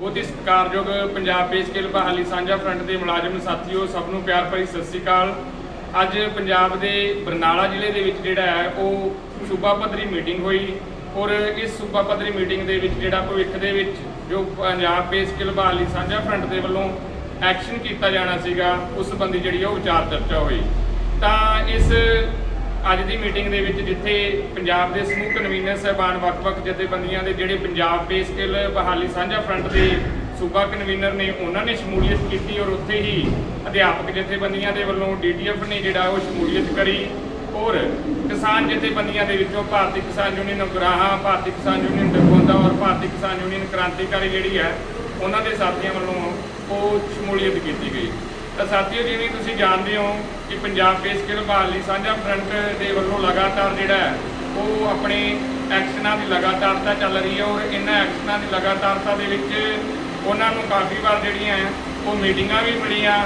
ਬਹੁਤ ਹੀ ਸਤਿਕਾਰਯੋਗ Punjab pay scale ਬਹਾਲੀ ਸਾਂਝਾ ਫਰੰਟ ਦੇ ਮੁਲਾਜ਼ਮ ਸਾਥੀਓ, ਸਭ ਨੂੰ ਪਿਆਰ ਭਰੀ ਸਤਿ ਸ੍ਰੀ ਅਕਾਲ। ਅੱਜ ਪੰਜਾਬ ਦੇ ਬਰਨਾਲਾ ਜ਼ਿਲ੍ਹੇ ਦੇ ਵਿੱਚ ਜਿਹੜਾ ਹੈ, ਉਹ ਸੂਬਾ ਪੱਧਰੀ ਮੀਟਿੰਗ ਹੋਈ ਔਰ ਇਸ ਸੂਬਾ ਪੱਧਰੀ ਮੀਟਿੰਗ ਦੇ ਵਿੱਚ ਜਿਹੜਾ ਭਵਿੱਖ ਦੇ ਵਿੱਚ ਜੋ ਪੰਜਾਬ ਪੇ ਸਕੇਲ ਬਹਾਲੀ ਸਾਂਝਾ ਫਰੰਟ ਦੇ ਵੱਲੋਂ ਐਕਸ਼ਨ ਕੀਤਾ ਜਾਣਾ ਸੀਗਾ, ਉਸ ਸੰਬੰਧੀ ਜਿਹੜੀ ਉਹ ਵਿਚਾਰ ਚਰਚਾ ਹੋਈ। ਤਾਂ ਇਸ ਅੱਜ ਦੀ ਮੀਟਿੰਗ ਦੇ ਵਿੱਚ ਜਿੱਥੇ ਪੰਜਾਬ ਦੇ ਸਮੂਹ ਕਨਵੀਨਰ ਸਹਿਬਾਨ ਵੱਖ-ਵੱਖ ਜਥੇਬੰਦੀਆਂ ਦੇ ਜਿਹੜੇ ਪੰਜਾਬ ਪੇ ਸਕੇਲ ਬਹਾਲੀ ਸਾਂਝਾ ਫਰੰਟ ਦੇ ਸੂਬਾ ਕਨਵੀਨਰ ਨੇ, ਉਹਨਾਂ ਨੇ ਸ਼ਮੂਲੀਅਤ ਕੀਤੀ ਔਰ ਉੱਥੇ ਹੀ ਅਧਿਆਪਕ ਜਥੇਬੰਦੀਆਂ ਦੇ ਵੱਲੋਂ ਡੀਟੀਐਫ ਨੇ ਜਿਹੜਾ ਉਹ ਸ਼ਮੂਲੀਅਤ ਕਰੀ ਔਰ ਕਿਸਾਨ ਜਥੇਬੰਦੀਆਂ ਦੇ ਵਿੱਚੋਂ ਭਾਰਤੀ ਕਿਸਾਨ ਯੂਨੀਅਨ ਉਗਰਾਹਾਂ ਭਾਰਤੀ ਕਿਸਾਨ ਯੂਨੀਅਨ ਦਰਗੋਂਦਾ ਔਰ ਭਾਰਤੀ ਕਿਸਾਨ ਯੂਨੀਅਨ ਕ੍ਰਾਂਤੀਕਾਰੀ ਜਿਹੜੀ ਹੈ, ਉਹਨਾਂ ਦੇ ਸਾਥੀਆਂ ਵੱਲੋਂ ਉਹ ਸ਼ਮੂਲੀਅਤ ਕੀਤੀ ਗਈ। ਤਾਂ ਸਾਥੀਓ, ਜਿਵੇਂ ਤੁਸੀਂ ਜਾਣਦੇ ਹੋ ਕਿ ਪੰਜਾਬ ਪੇ ਸਕੇਲ ਲਈ ਸਾਂਝਾ ਫਰੰਟ ਦੇ ਵੱਲੋਂ ਲਗਾਤਾਰ ਜਿਹੜਾ ਹੈ, ਉਹ ਆਪਣੇ ਐਕਸ਼ਨਾਂ ਦੀ ਲਗਾਤਾਰਤਾ ਚੱਲ ਰਹੀ ਹੈ ਔਰ ਇਹਨਾਂ ਐਕਸ਼ਨਾਂ ਦੀ ਲਗਾਤਾਰਤਾ ਦੇ ਵਿੱਚ ਉਹਨਾਂ ਨੂੰ ਕਾਫੀ ਵਾਰ ਜਿਹੜੀਆਂ ਉਹ ਮੀਟਿੰਗਾਂ ਵੀ ਮਿਲੀਆਂ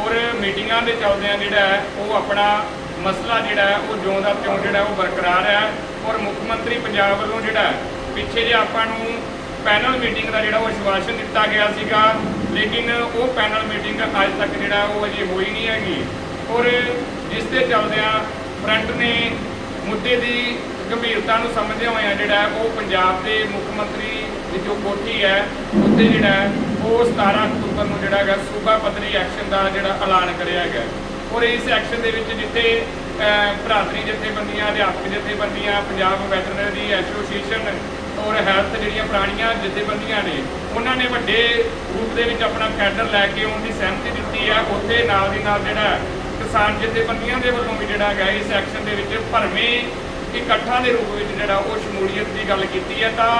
ਔਰ ਮੀਟਿੰਗਾਂ ਦੇ ਚਲਦਿਆਂ ਜਿਹੜਾ ਹੈ, ਉਹ ਆਪਣਾ ਮਸਲਾ ਜਿਹੜਾ ਹੈ, ਉਹ ਜਿਉਂ ਦਾ ਤਿਉਂ ਜਿਹੜਾ ਉਹ ਬਰਕਰਾਰ ਹੈ ਔਰ ਮੁੱਖ ਮੰਤਰੀ ਪੰਜਾਬ ਵੱਲੋਂ ਜਿਹੜਾ ਪਿੱਛੇ ਜੇ ਆਪਾਂ ਨੂੰ ਪੈਨਲ ਮੀਟਿੰਗ ਦਾ ਜਿਹੜਾ ਉਹ ਆਸ਼ਵਾਸਨ ਦਿੱਤਾ ਗਿਆ ਸੀਗਾ ਲੇਕਿਨ ਉਹ ਪੈਨਲ ਮੀਟਿੰਗ ਅੱਜ ਤੱਕ ਜਿਹੜਾ ਉਹ ਅਜੇ ਹੋਈ ਨਹੀਂ ਹੈਗੀ। ਔਰ ਜਿਸ ਦੇ ਚੱਲਦਿਆਂ ਫਰੰਟ ਨੇ ਮੁੱਦੇ ਦੀ ਗੰਭੀਰਤਾ ਨੂੰ ਸਮਝਦੇ ਹੋਇਆ ਜਿਹੜਾ ਉਹ ਪੰਜਾਬ ਦੇ ਮੁੱਖ ਮੰਤਰੀ ਦੀ ਜੋ ਕੋਠੀ ਹੈ ਉੱਥੇ ਜਿਹੜਾ ਉਹ 17 ਅਕਤੂਬਰ ਨੂੰ ਜਿਹੜਾ ਹੈਗਾ ਸੂਬਾ ਪੱਧਰੀ ਐਕਸ਼ਨ ਦਾ ਜਿਹੜਾ ਐਲਾਨ ਕਰਿਆ ਹੈਗਾ ਔਰ ਇਸ ਐਕਸ਼ਨ ਦੇ ਵਿੱਚ ਜਿੱਥੇ ਅਹ, ਭਰਾਤਰੀ ਜਥੇਬੰਦੀਆਂ ਅਧਿਆਪਕ ਜਥੇਬੰਦੀਆਂ ਪੰਜਾਬ ਵੈਟਰਨਰੀ ਐਸੋਸੀਏਸ਼ਨ ਔਰ ਹੈਲਥ ਜਿਹੜੀਆਂ ਪੁਰਾਣੀਆਂ ਜਥੇਬੰਦੀਆਂ ਨੇ, ਉਹਨਾਂ ਨੇ ਵੱਡੇ ਰੂਪ ਦੇ ਵਿੱਚ ਆਪਣਾ ਕੈਡਰ ਲੈ ਕੇ ਆਉਣ ਦੀ ਸਹਿਮਤੀ ਦਿੱਤੀ ਹੈ ਉੱਥੇ ਨਾਲ ਦੀ ਨਾਲ ਜਿਹੜਾ ਕਿਸਾਨ ਜਥੇਬੰਦੀਆਂ ਦੇ ਵੱਲੋਂ ਵੀ ਜਿਹੜਾ ਹੈਗਾ, ਇਸ ਐਕਸ਼ਨ ਦੇ ਵਿੱਚ ਭਰਵੇਂ ਇਕੱਠਾਂ ਦੇ ਰੂਪ ਵਿੱਚ ਜਿਹੜਾ ਉਹ ਸ਼ਮੂਲੀਅਤ ਦੀ ਗੱਲ ਕੀਤੀ ਹੈ ਤਾਂ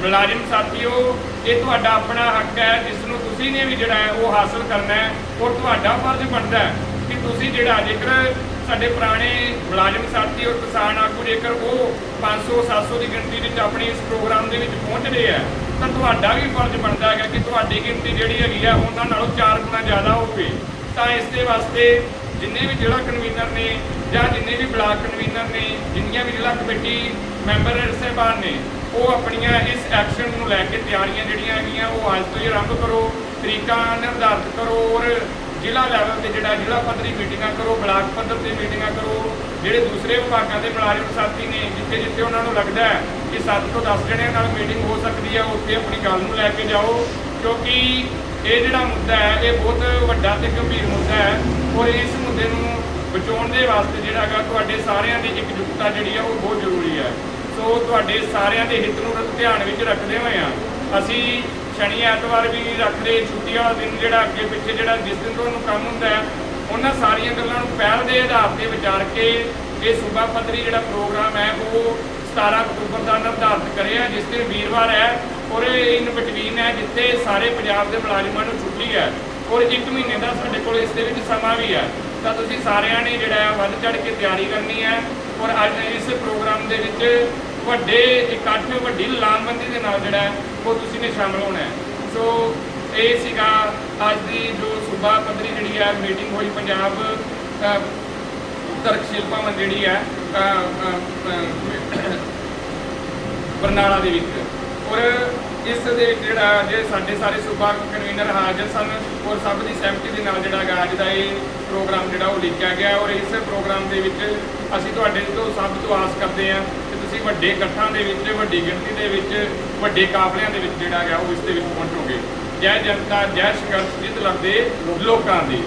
ਮੁਲਾਜ਼ਮ ਸਾਥੀਓ ਇਹ ਤੁਹਾਡਾ ਆਪਣਾ ਹੱਕ ਹੈ ਜਿਸ ਨੂੰ ਤੁਸੀਂ ਨੇ ਵੀ ਜਿਹੜਾ ਹੈ ਉਹ ਹਾਸਲ ਕਰਨਾ ਹੈ, ਔਰ ਤੁਹਾਡਾ ਫਰਜ਼ ਬਣਦਾ ਹੈ ਕਿ ਤੁਸੀਂ ਜਿਹੜਾ ਜੇਕਰ ਸਾਡੇ ਪੁਰਾਣੇ ਮੁਲਾਜ਼ਮ ਸਾਥੀ ਔਰ ਕਿਸਾਨ ਆਗੂ ਜੇਕਰ ਉਹ 500 700 ਦੀ ਗਿਣਤੀ ਵਿੱਚ ਆਪਣੇ ਇਸ ਪ੍ਰੋਗਰਾਮ ਦੇ ਵਿੱਚ ਪਹੁੰਚਦੇ ਰਹੇ ਆ, ਤਾਂ ਤੁਹਾਡਾ ਵੀ ਫਰਜ਼ ਬਣਦਾ ਹੈਗਾ ਕਿ ਤੁਹਾਡੀ ਗਿਣਤੀ ਜਿਹੜੀ ਹੈਗੀ ਆ, ਉਹਨਾਂ ਨਾਲੋਂ 4 ਗੁਣਾ ਜ਼ਿਆਦਾ ਹੋਵੇ। ਤਾਂ ਇਸ ਦੇ ਵਾਸਤੇ ਜਿੰਨੇ ਵੀ ਜ਼ਿਲ੍ਹਾ ਕਨਵੀਨਰ ਨੇ ਜਾਂ ਜਿੰਨੇ ਵੀ ਬਲਾਕ ਕਨਵੀਨਰ ਨੇ, ਜਿੰਨੀਆਂ ਵੀ ਜ਼ਿਲ੍ਹਾ ਕਮੇਟੀ ਮੈਂਬਰ ਸਹਿਬਾਨ ਨੇ, ਉਹ ਆਪਣੀਆਂ ਇਸ ਐਕਸ਼ਨ ਨੂੰ ਲੈ ਕੇ ਤਿਆਰੀਆਂ ਜਿਹੜੀਆਂ ਹੈਗੀਆਂ, ਉਹ ਅੱਜ ਤੋਂ ਹੀ ਆਰੰਭ ਕਰੋ, ਤਰੀਕਾ ਨਿਰਧਾਰਤ ਕਰੋ ਔਰ ਜ਼ਿਲ੍ਹਾ ਲੈਵਲ ਤੇ ਜਿਹੜਾ ਜ਼ਿਲ੍ਹਾ ਪੱਧਰੀ ਮੀਟਿੰਗਾਂ ਕਰੋ, ਬਲਾਕ ਪੱਧਰ ਤੇ ਮੀਟਿੰਗਾਂ ਕਰੋ, ਜਿਹੜੇ ਦੂਸਰੇ ਵਿਭਾਗਾਂ ਦੇ ਮੁਲਾਜ਼ਮ ਸਾਥੀ ਨੇ, ਜਿੱਥੇ ਜਿੱਥੇ ਉਹਨਾਂ ਨੂੰ ਲੱਗਦਾ ਹੈ ਕਿ 7 ਤੋਂ 10 ਜਣਿਆਂ ਨਾਲ ਮੀਟਿੰਗ ਹੋ ਸਕਦੀ ਹੈ ਉੱਥੇ ਆਪਣੀ ਗੱਲ ਨੂੰ ਲੈ ਕੇ ਜਾਓ, ਕਿਉਂਕਿ ਇਹ ਜਿਹੜਾ ਮੁੱਦਾ ਹੈ, ਇਹ ਬਹੁਤ ਵੱਡਾ ਤੇ ਗੰਭੀਰ ਮੁੱਦਾ ਹੈ ਔਰ ਇਸ ਮੁੱਦੇ ਨੂੰ ਬਚਾਉਣ ਦੇ ਵਾਸਤੇ ਜਿਹੜਾ ਹੈਗਾ, ਤੁਹਾਡੇ ਸਾਰਿਆਂ ਦੀ ਇਕਜੁੱਟਤਾ ਜਿਹੜੀ ਹੈ ਉਹ ਬਹੁਤ ਜ਼ਰੂਰੀ ਹੈ। ਸੋ ਤੁਹਾਡੇ ਸਾਰਿਆਂ ਦੇ ਹਿੱਤ ਨੂੰ ਧਿਆਨ ਵਿੱਚ ਰੱਖਦੇ ਹੋਏ ਆ, ਅਸੀਂ ਸ਼ਨੀ ਐਤਵਾਰ ਵੀ ਰੱਖਦੇ ਛੁੱਟੀ ਵਾਲਾ ਦਿਨ ਜਿਹੜਾ ਅੱਗੇ ਪਿੱਛੇ ਜਿਹੜਾ ਜਿਸ ਦਿਨ ਤੁਹਾਨੂੰ ਕੰਮ ਹੁੰਦਾ ਹੈ, ਉਹਨਾਂ ਸਾਰੀਆਂ ਗੱਲਾਂ ਨੂੰ ਪਹਿਲ ਦੇ ਆਧਾਰ ਤੇ ਵਿਚਾਰ ਕੇ ਇਹ ਸੂਬਾ ਪੱਧਰੀ ਜਿਹੜਾ ਪ੍ਰੋਗਰਾਮ ਹੈ, ਉਹ 17 ਅਕਤੂਬਰ ਦਾ ਨਿਰਧਾਰਤ ਕਰਿਆ, ਜਿਸ ਦਿਨ ਵੀਰਵਾਰ ਹੈ ਔਰ ਇਹ ਇਨ ਬਿਟਵੀਨ ਹੈ, ਜਿੱਥੇ ਸਾਰੇ ਪੰਜਾਬ ਦੇ ਮੁਲਾਜ਼ਮਾਂ ਨੂੰ ਛੁੱਟੀ ਹੈ ਔਰ 1 ਮਹੀਨੇ ਦਾ ਸਾਡੇ ਕੋਲ ਇਸ ਦੇ ਵਿੱਚ ਸਮਾਂ ਵੀ ਹੈ। ਤਾਂ ਤੁਸੀਂ ਸਾਰਿਆਂ ਨੇ ਜਿਹੜਾ ਵੱਧ ਚੜ ਕੇ ਤਿਆਰੀ ਕਰਨੀ ਹੈ ਔਰ ਅੱਜ ਇਸ ਪ੍ਰੋਗਰਾਮ ਦੇ ਵਿੱਚ ਵੱਡੇ ਇਕੱਠ ਵੱਡੀ ਲਾਮਬੰਦੀ ਦੇ ਨਾਲ ਜਿਹੜਾ ਉਹ ਤੁਸੀਂ ਨੇ ਸ਼ਾਮਲ ਹੋਣਾ ਸੋ ਇਹ ਸੀਗਾ ਅੱਜ ਦੀ ਜੋ ਸੂਬਾ ਪੱਧਰੀ ਜਿਹੜੀ ਹੈ ਮੀਟਿੰਗ ਹੋਈ ਪੰਜਾਬ ਅ, ਤਰਕਸ਼ੀਲ ਭਵਨ ਜਿਹੜੀ ਹੈ ਬਰਨਾਲਾ ਦੇ ਵਿੱਚ। ਔਰ ਇਸ ਦੇ ਜਿਹੜਾ ਜੇ ਸਾਡੇ ਸਾਰੇ ਸੂਬਾ ਕਨਵੀਨਰ ਹਾਜ਼ਰ ਸਨ ਔਰ ਸਭ ਦੀ ਸਹਿਮਤੀ ਦੇ ਨਾਲ ਜਿਹੜਾ ਹੈਗਾ ਅੱਜ ਦਾ ਇਹ ਪ੍ਰੋਗਰਾਮ ਜਿਹੜਾ ਉਹ ਲਿਖਿਆ ਗਿਆ ਔਰ ਇਸ ਪ੍ਰੋਗਰਾਮ ਦੇ ਵਿੱਚ ਅਸੀਂ ਤੁਹਾਡੇ ਤੋਂ ਸਭ ਤੋਂ ਆਸ ਕਰਦੇ ਹਾਂ ਕਿ ਵੱਡੇ ਇਕੱਠਾਂ ਦੇ ਵਿੱਚ, ਵੱਡੀ ਗਿਣਤੀ ਦੇ ਵਿੱਚ, ਵੱਡੇ ਕਾਫਲਿਆਂ ਦੇ ਵਿੱਚ ਜਿਹੜਾ ਹੈਗਾ ਉਹ ਇਸ ਦੇ ਵਿੱਚ ਪਹੁੰਚੋਗੇ। ਜੈ ਜਨਤਾ, ਜੈ ਸੰਘਰਸ਼ ਜਿੱਤ ਲੜਦੇ ਲੋਕਾਂ ਦੀ।